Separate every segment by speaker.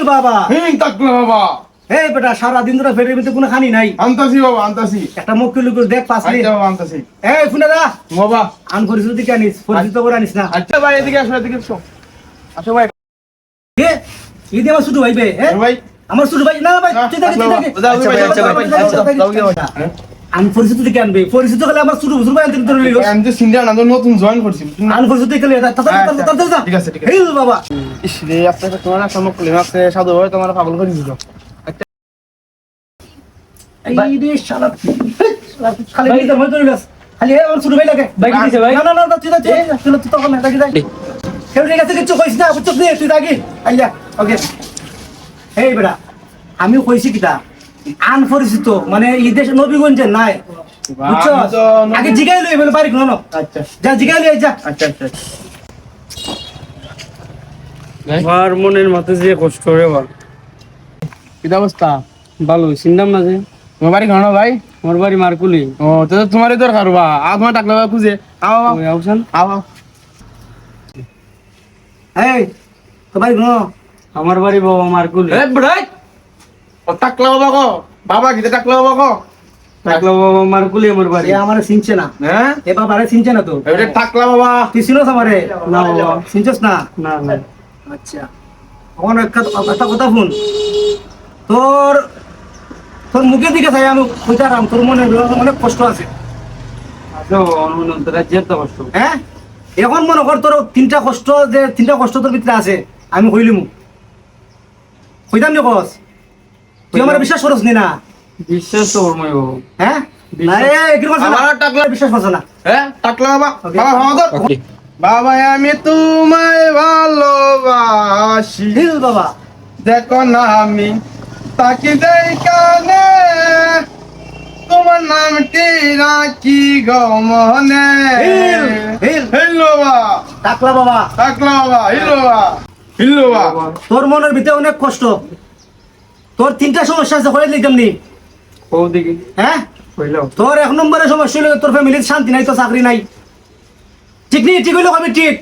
Speaker 1: Hill বাবা।
Speaker 2: হিং টাকলা বাবা।
Speaker 1: এই বেটা সারা দিন ধরে ফেরের ভিতরে কোনো খানি নাই।
Speaker 2: আনতাছি বাবা আনতাছি।
Speaker 1: একটা মক্কেল লোকের দেখ পাসলি
Speaker 2: আচ্ছা বাবা আনতাছি।
Speaker 1: এই শুনে দা
Speaker 2: বাবা।
Speaker 1: আন পরিচিত দিকে আনিস পরিচিত করে আনিস না।
Speaker 2: আচ্ছা ভাই এদিকে আসো এদিকে আসো। আসো ভাই।
Speaker 1: কে ঈদে আমার ছোট ভাই হ্যাঁ
Speaker 2: ভাই?
Speaker 1: আমার ছোট ভাই না ভাই তুই দেখে তুই দেখে
Speaker 2: ভাই আচ্ছা ভাই আচ্ছা
Speaker 1: আন পরিচিত আনবে পরিচিত হলে আমার ছোট ছোট ভাই আনতে
Speaker 2: আমি তো সিনিয়র নতুন জয়েন করছি।
Speaker 1: আন পরিচিত দিকে তাড়াতাড়ি
Speaker 2: ঠিক আছে, ঠিক আছে।
Speaker 1: বাবা।
Speaker 2: ইস রে আপনাকে তোমার একটা মুখ খুলে আছে সাধু ভাই তোমার পাগল করে দিছিল
Speaker 1: এই রে শালা খালি নিজের মতো লিলাস খালি আমার ছোট ভাই লাগে।
Speaker 3: ভাই কি ভাই?
Speaker 1: না না না তুই তুই তুই তুই তখন না দেখি যাই কেউ ঠিক আছে কিছু কইস না বুঝছিস নে তুই রাগি। আইয়া ওকে। এই বেটা আমি কইছি কিটা আন পরিচিত মানে এই দেশে নবীগঞ্জে নাই। বুঝছ
Speaker 2: তো
Speaker 1: আগে জিগাই লই বলে পারি কোন
Speaker 2: আচ্ছা।
Speaker 1: যা জিগাই লই যা।
Speaker 2: আচ্ছা আচ্ছা।
Speaker 3: আমার মনের মাথায় যে কষ্ট রে বল
Speaker 2: কি অবস্থা?
Speaker 3: ভালো চিন্তাম না যে।
Speaker 2: তোমার বাড়ি ঘন ভাই?
Speaker 3: আমার বাড়ি মারকুলি।
Speaker 2: ও তো তোমারই দরকার বা। আর তোমার টাকলা বাবা খুঁজে। আও আও।
Speaker 3: ওই আউসান
Speaker 2: আও
Speaker 1: এই তো ভাই কোন
Speaker 3: আমার বাড়ি বাবা মারকুলি।
Speaker 2: এ বড়াই! ও টাকলা বাবা কো বাবা কি টাকলা বাবা কো
Speaker 3: থাকল বাবা মারকুলি আমার বাড়ি।
Speaker 1: এ আমারে চিনছে না।
Speaker 2: হ্যাঁ
Speaker 1: এ বাবারে চিনছে না তো।
Speaker 2: এটা টাকলা বাবা।
Speaker 1: তুই চিনস আমারে?
Speaker 3: না
Speaker 1: চিনছস না?
Speaker 3: না না।
Speaker 1: আচ্ছা আমার একটা একটা কথা শুন তোর তোর মুখের দিকে চাই আমি কইতারাম তোর মনে অনেক কষ্ট আছে
Speaker 3: আচ্ছা
Speaker 1: হ্যাঁ এখন মনে কর তোর তিনটা কষ্ট যে তিনটা কষ্ট তোর ভিতরে আছে আমি কইলিম কইতাম নি কস তুই আমার বিশ্বাস করস নি না
Speaker 3: বিশ্বাস তো করমই
Speaker 1: হ্যাঁ না করছ
Speaker 2: টাকলা
Speaker 1: বিশ্বাস করছ না
Speaker 2: হ্যাঁ টাকলা বাবা বাবা বাবা আমি তোমায় ভালোবাসি।
Speaker 1: হিল বাবা।
Speaker 2: দেখো না আমি তাকে দেই কানে তোমার নাম কি রাখি গো মনে
Speaker 1: হিল হিল
Speaker 2: হিলো বাবা।
Speaker 1: টাকলা বাবা।
Speaker 2: টাকলা বাবা হিলো বাবা। হিলো বাবা।
Speaker 1: তোর মনের ভিতরে অনেক কষ্ট। তোর তিনটা সমস্যা আছে হয়ে লিখতাম নি। হ্যাঁ? তোর এক নম্বরে সমস্যা হলো তোর ফ্যামিলির শান্তি নাই তো চাকরি নাই। ঠিক নেই ঠিক হইল আমি ঠিক?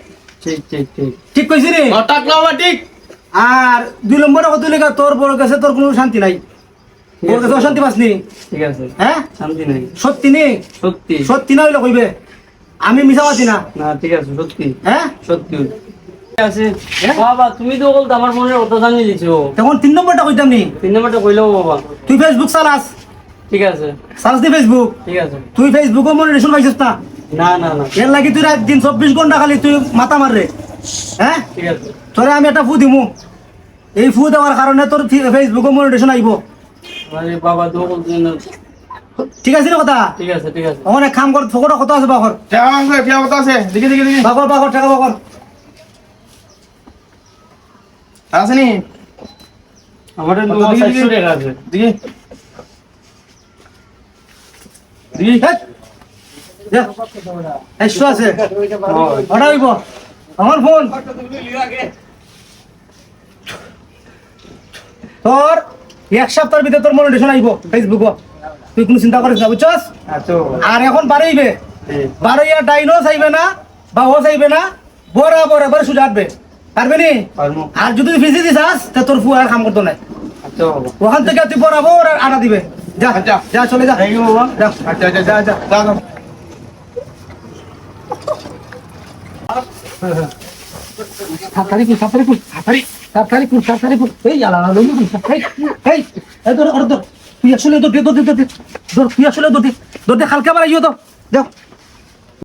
Speaker 3: ঠিক ঠিক ঠিক।
Speaker 1: ঠিক কইছি রে।
Speaker 2: টাকলা বাবা ঠিক?
Speaker 1: আর দুই নম্বরে কত লেখা তোর বড় কাছে তোর কোনো শান্তি নাই। ওর কাছে। অশান্তি পাসনি
Speaker 3: ঠিক আছে।
Speaker 1: হ্যাঁ?
Speaker 3: শান্তি নাই।
Speaker 1: সত্যি নেই
Speaker 3: সত্যি।
Speaker 1: সত্যি না হইলে কইবে? আমি মিশা পাচ্ছি না।
Speaker 3: না ঠিক আছে সত্যি।
Speaker 1: হ্যাঁ?
Speaker 3: সত্যি। ঠিক আছে।
Speaker 1: হ্যাঁ?
Speaker 3: বাবা তুমি তো বলতো আমার মনের কথা জানিয়ে দিছো।
Speaker 1: তখন তিন নম্বরটা কইতাম নি।
Speaker 3: তিন নম্বরটা কইলাও বাবা।
Speaker 1: তুই ফেসবুক চালাস।
Speaker 3: ঠিক আছে।
Speaker 1: চালাস দি ফেসবুক
Speaker 3: ঠিক আছে।
Speaker 1: তুই ফেসবুকও মনিটেশন পাইছিস না।
Speaker 3: না না না।
Speaker 1: এর লাগি তুই রাত দিন চব্বিশ ঘণ্টা খালি তুই মাথা মাররে হ্যাঁ? তোরে আমি একটা ফু দিমু। এই ফু দেওয়ার কারণে তোর ফেসবুকও মনিটেশন আইব।
Speaker 3: আরে বাবা তো
Speaker 1: ঠিক আছে না কথা?
Speaker 3: ঠিক আছে ঠিক আছে।
Speaker 1: অনেক কাম কর ফকর কত আছে বাকর?
Speaker 2: টাকা আছে টাকা কত আছে? দেখি দেখি দেখি।
Speaker 1: বাকর বাকর টাকা বাকর।
Speaker 2: আছে নি? দিকে দিকে?
Speaker 3: টাকা আছে।
Speaker 2: দেখি। দেখি।
Speaker 1: একশো আছে।
Speaker 3: হয়।
Speaker 1: আমার ফোন। তোর এক সপ্তাহের ভিতরে তোর মনিটেশন আইব ফেসবুক তুই কোনো চিন্তা করিস না বুঝছস?
Speaker 3: আচ্ছা
Speaker 1: আর এখন বাড়াইবে।
Speaker 3: ঠিক।
Speaker 1: বারোইয়া ডাইনো চাইবে না বা ও চাইবে না সুজা আটবে পারবে নি? আর যদি ফিসি দিছাস তে তোর ফু আর কাম করতো না।
Speaker 3: আচ্ছা
Speaker 1: ওখান থেকে তুই আর আনা দিবে। যা
Speaker 2: আচ্ছা।
Speaker 1: যা চলে যা।
Speaker 3: থ্যাংক
Speaker 1: যা।
Speaker 2: আচ্ছা আচ্ছা যা। যা যা। যা।
Speaker 1: তাড়াতাড়ি কর তাড়াতাড়ি কর তাড়াতাড়ি তাড়াতাড়ি কর তাড়াতাড়ি কর এই আলা আলা লই এই এই ধর ধর তুই আসলে ধর দে ধর দে হালকা মারাইও তো যাও